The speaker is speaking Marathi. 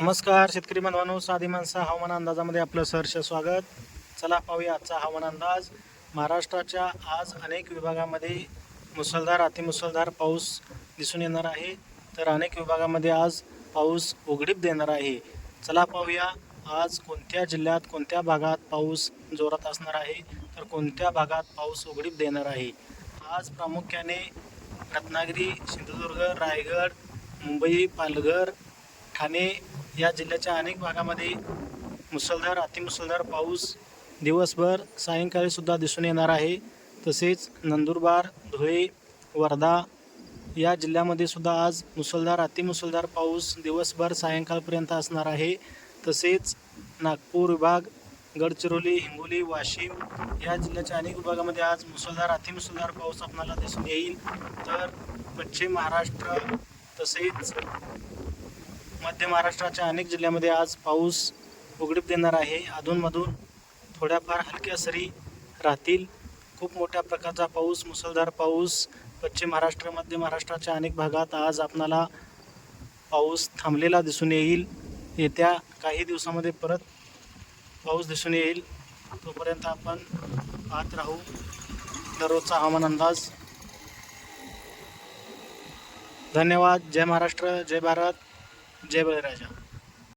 नमस्कार शेतकरी बांधवांनो साधी माणसा हवामान अंदाजामध्ये आपलं सहर्ष स्वागत. चला पाहूया आजचा हवामान अंदाज. महाराष्ट्राच्या आज अनेक विभागामध्ये मुसळधार अतिमुसळधार पाऊस दिसून येणार आहे. तर अनेक विभागामध्ये आज पाऊस उघडीप देणार आहे. चला पाहूया आज कोणत्या जिल्ह्यात कोणत्या भागात पाऊस जोरात असणार आहे तर कोणत्या भागात पाऊस उघडीप देणार आहे. आज प्रामुख्याने रत्नागिरी सिंधुदुर्ग रायगड मुंबई पालघर ठाणे या जिल्ह्याच्या अनेक भागामध्ये मुसळधार अतिमुसळधार पाऊस दिवसभर सायंकाळीसुद्धा दिसून येणार आहे. तसेच नंदुरबार धुळे वर्धा या जिल्ह्यामध्ये सुद्धा आज मुसळधार अतिमुसळधार पाऊस दिवसभर सायंकाळपर्यंत असणार आहे. तसेच नागपूर विभाग गडचिरोली हिंगोली वाशिम या जिल्ह्याच्या अनेक विभागामध्ये आज मुसळधार अतिमुसळधार पाऊस आपणाला दिसून येईल. तर पश्चिम महाराष्ट्र तसेच मध्य महाराष्ट्राच्या अनेक जिल्ह्यामध्ये आज पाऊस उघडीप देणार आहे. अधूनमधून थोड्याफार हलक्या सरी राहतील. खूप मोठ्या प्रकारचा पाऊस मुसळधार पाऊस पश्चिम महाराष्ट्र मध्य महाराष्ट्राच्या अनेक भागात आज आपणाला पाऊस थांबलेला दिसून येईल. येत्या काही दिवसामध्ये परत पाऊस दिसून येईल. तोपर्यंत आपण पाहत राहू. दररोजचा हवामान अंदाज. धन्यवाद. जय महाराष्ट्र. जय भारत. जय बळीराजा.